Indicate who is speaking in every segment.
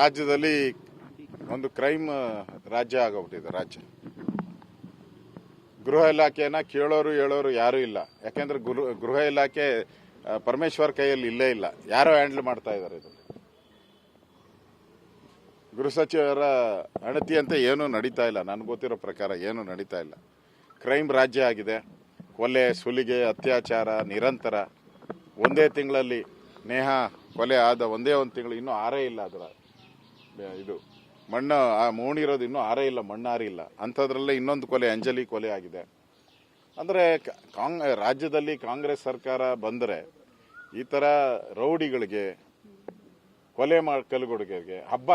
Speaker 1: ರಾಜ್ಯದಲ್ಲಿ ಒಂದು ಕ್ರೈಮ್ ರಾಜ್ಯ ಆಗೋಗ್ಬಿಟ್ಟಿದೆ ರಾಜ್ಯ. ಗೃಹ ಇಲಾಖೆಯನ್ನ ಕೇಳೋರು ಹೇಳೋರು ಯಾರೂ ಇಲ್ಲ. ಯಾಕೆಂದ್ರೆ ಗೃಹ ಇಲಾಖೆ ಪರಮೇಶ್ವರ್ ಕೈಯಲ್ಲಿ ಇಲ್ಲೇ ಇಲ್ಲ. ಯಾರೋ ಹ್ಯಾಂಡಲ್ ಮಾಡ್ತಾ ಇದ್ದಾರೆ ಇದು ಗೃಹ ಸಚಿವರ ಅಣತಿಯಂತೆ ಏನೂ ನಡೀತಾ ಇಲ್ಲ. ನನಗೆ ಗೊತ್ತಿರೋ ಪ್ರಕಾರ ಏನೂ ನಡೀತಾ ಇಲ್ಲ. ಕ್ರೈಮ್ ರಾಜ್ಯ ಆಗಿದೆ. ಕೊಲೆ, ಸುಲಿಗೆ, ಅತ್ಯಾಚಾರ, ನಿರಂತರ. ಒಂದೇ ತಿಂಗಳಲ್ಲಿ ನೇಹ, ಕೊಲೆ ಆದ ಒಂದೇ ಒಂದು ತಿಂಗಳು, ಇನ್ನೂ ಆರೇ ಇಲ್ಲ ಅದರ ಇದು ಮಣ್ಣು, ಆ ಮೂಣಿರೋದು ಇನ್ನೂ ಆರೇ ಇಲ್ಲ, ಮಣ್ಣು ಆರಿಲ್ಲ ಅಂಥದ್ರಲ್ಲೇ ಇನ್ನೊಂದು ಕೊಲೆ, ಅಂಜಲಿ ಕೊಲೆ ಆಗಿದೆ. ಅಂದರೆ ಕಾಂಗ್, ರಾಜ್ಯದಲ್ಲಿ ಕಾಂಗ್ರೆಸ್ ಸರ್ಕಾರ ಬಂದರೆ ಈ ಥರ ರೌಡಿಗಳಿಗೆ, ಕೊಲೆ ಕಲುಗುಡುಗರಿಗೆ ಹಬ್ಬ.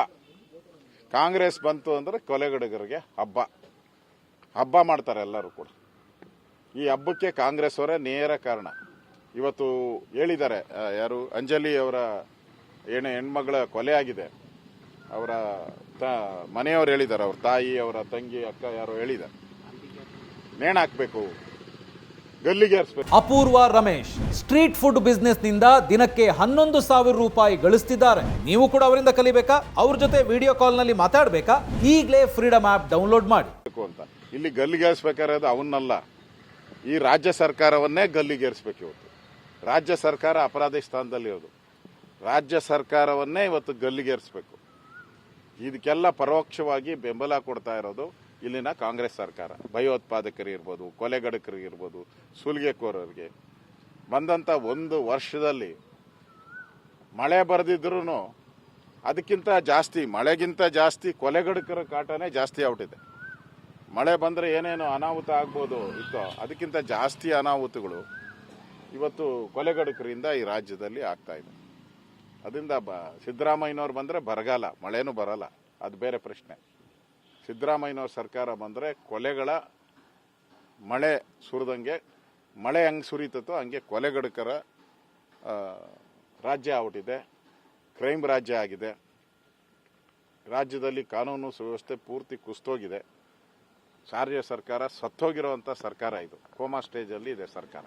Speaker 1: ಕಾಂಗ್ರೆಸ್ ಬಂತು ಅಂದರೆ ಕೊಲೆಗಡುಗರಿಗೆ ಹಬ್ಬ. ಹಬ್ಬ ಮಾಡ್ತಾರೆ ಎಲ್ಲರೂ ಕೂಡ. ಈ ಹಬ್ಬಕ್ಕೆ ಕಾಂಗ್ರೆಸ್ ಅವರೇ ನೇರ ಕಾರಣ. ಇವತ್ತು ಹೇಳಿದ್ದಾರೆ ಯಾರು, ಅಂಜಲಿ ಅವರ ಏನೇ ಹೆಣ್ಮಗಳ ಕೊಲೆ ಆಗಿದೆ ಅವರ ತ ಮನೆಯವರು ಹೇಳಿದ್ದಾರೆ ಅವ್ರ ತಾಯಿ ಅವರ ತಂಗಿ ಅಕ್ಕ ಯಾರೋ ಹೇಳಿದ್ದಾರೆ. ನೇಣ ಹಾಕ್ಬೇಕು. ಗಲ್ಲಿಗೆ
Speaker 2: ಅಪೂರ್ವ ರಮೇಶ್ ಸ್ಟ್ರೀಟ್ ಫುಡ್ ಬಿಸ್ನೆಸ್ನಿಂದ ದಿನಕ್ಕೆ ಹನ್ನೊಂದು ಸಾವಿರ ರೂಪಾಯಿ ಗಳಿಸ್ತಿದ್ದಾರೆ. ನೀವು ಕೂಡ ಅವರಿಂದ ಕಲಿಬೇಕಾ? ಅವ್ರ ಜೊತೆ ವಿಡಿಯೋ ಕಾಲ್ನಲ್ಲಿ ಮಾತಾಡಬೇಕಾ? ಈಗಲೇ ಫ್ರೀಡಮ್ ಆಪ್ ಡೌನ್ಲೋಡ್ ಮಾಡಿ.
Speaker 1: ಅಂತ. ಇಲ್ಲಿ ಗಲ್ಲಿಗೇರಿಸ್ಬೇಕಾಗಿರೋದು ಅವನ್ನಲ್ಲ ಈ ರಾಜ್ಯ ಸರ್ಕಾರವನ್ನೇ ಗಲ್ಲಿಗೇರಿಸ್ಬೇಕು ಇವತ್ತು. ರಾಜ್ಯ ಸರ್ಕಾರ ಅಪರಾಧಿ ಸ್ಥಾನದಲ್ಲಿರೋದು ರಾಜ್ಯ ಸರ್ಕಾರವನ್ನೇ ಇವತ್ತು ಗಲ್ಲಿಗೇರಿಸ್ಬೇಕು ಇದಕ್ಕೆಲ್ಲ ಪರೋಕ್ಷವಾಗಿ ಬೆಂಬಲ ಕೊಡ್ತಾ ಇರೋದು ಇಲ್ಲಿನ ಕಾಂಗ್ರೆಸ್ ಸರ್ಕಾರ. ಭಯೋತ್ಪಾದಕರಿರ್ಬೋದು ಇರ್ಬೋದು ಕೊಲೆಗಡಕರಿಗೆ ಇರ್ಬೋದು, ಸುಲಿಗೆಕೋರರಿಗೆ. ಬಂದಂಥ ಒಂದು ವರ್ಷದಲ್ಲಿ ಮಳೆ ಬರೆದಿದ್ರೂ ಅದಕ್ಕಿಂತ ಜಾಸ್ತಿ, ಮಳೆಗಿಂತ ಜಾಸ್ತಿ ಕೊಲೆಗಡಕರ ಕಾಟನೇ ಜಾಸ್ತಿ ಆಗ್ಬಿಟ್ಟಿದೆ. ಮಳೆ ಬಂದರೆ ಏನೇನು ಅನಾಹುತ ಆಗ್ಬೋದು ಇತ್ತು ಅದಕ್ಕಿಂತ ಜಾಸ್ತಿ ಅನಾಹುತಗಳು ಇವತ್ತು ಕೊಲೆಗಡಕರಿಂದ ಈ ರಾಜ್ಯದಲ್ಲಿ ಆಗ್ತಾ ಅದರಿಂದ ಬ, ಸಿದ್ದರಾಮಯ್ಯನವ್ರು ಬಂದರೆ ಬರಗಾಲ, ಮಳೆನೂ ಬರಲ್ಲ. ಅದು ಬೇರೆ ಪ್ರಶ್ನೆ. ಸಿದ್ದರಾಮಯ್ಯನವ್ರ ಸರ್ಕಾರ ಬಂದರೆ ಕೊಲೆಗಳ ಮಳೆ ಸುರಿದಂಗೆ, ಮಳೆ ಹೆಂಗೆ ಸುರಿತತೋ ಹಂಗೆ ಕೊಲೆಗಡಕರ ರಾಜ್ಯ ಆಗ್ಬಿಟ್ಟಿದೆ ಕ್ರೈಮ್ ರಾಜ್ಯ ಆಗಿದೆ. ರಾಜ್ಯದಲ್ಲಿ ಕಾನೂನು ಸುವ್ಯವಸ್ಥೆ ಪೂರ್ತಿ ಕುಸ್ತೋಗಿದೆ. ಸಾರ್ಯ ಸರ್ಕಾರ ಸತ್ತೋಗಿರುವಂಥ ಸರ್ಕಾರ ಇದು. ಕೋಮಾ ಸ್ಟೇಜಲ್ಲಿ ಇದೆ ಸರ್ಕಾರ.